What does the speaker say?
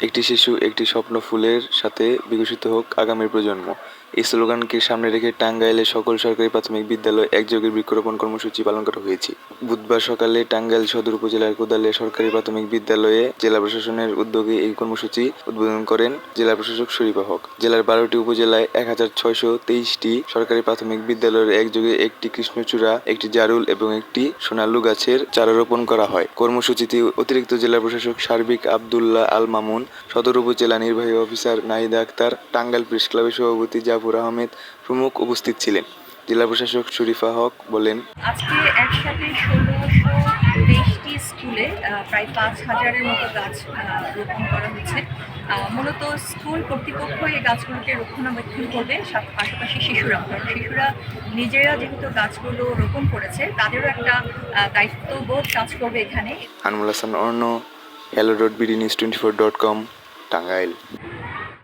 একটি শিশু একটি স্বপ্ন ফুলের সাথে বিকশিত হোক আগামীর প্রজন্ম। এই স্লোগানকে সামনে রেখে টাঙ্গাইলে সকল সরকারি প্রাথমিক বিদ্যালয়ে একযোগে বৃক্ষরোপণ কর্মসূচি পালন করা হয়েছে। বুধবার সকালে টাঙ্গাইল সদর উপজেলার কোদালে সরকারি প্রাথমিক বিদ্যালয়ে জেলা প্রশাসনের উদ্যোগে এই কর্মসূচি উদ্বোধন করেন জেলা প্রশাসক শরীফা হক। জেলার বারোটি উপজেলায় এক হাজার ছয়শো তেইশটি সরকারি প্রাথমিক বিদ্যালয়ের একযোগে একটি কৃষ্ণচূড়া, একটি জারুল এবং একটি সোনালু গাছের চারা রোপণ করা হয়। কর্মসূচিতে অতিরিক্ত জেলা প্রশাসক সার্বিক আবদুল্লাহ আল মামুন, সদর উপজেলা নির্বাহী অফিসার নাহিদা আক্তার, টাঙ্গাইল প্রেস ক্লাবের সভাপতি জাফর আহমেদ প্রমুখ উপস্থিত ছিলেন। জেলা প্রশাসক শরীফা হক বলেন আজকে একসাথে ষোলোশো তেইশটি স্কুলে প্রায় পাঁচ হাজারের মতো গাছ রোপণ করা হচ্ছে। মূলত স্কুল কর্তৃপক্ষ এই গাছগুলোকে রক্ষণাবেক্ষণ করবে পাশাপাশি শিশুরা। কারণ শিশুরা নিজেরা যেহেতু গাছগুলো রোপণ করেছে তাদেরও একটা দায়িত্ববোধ কাজ করবে এখানে। Anmul Hasan Arna hello dot BD news twenty four dot com Tangail.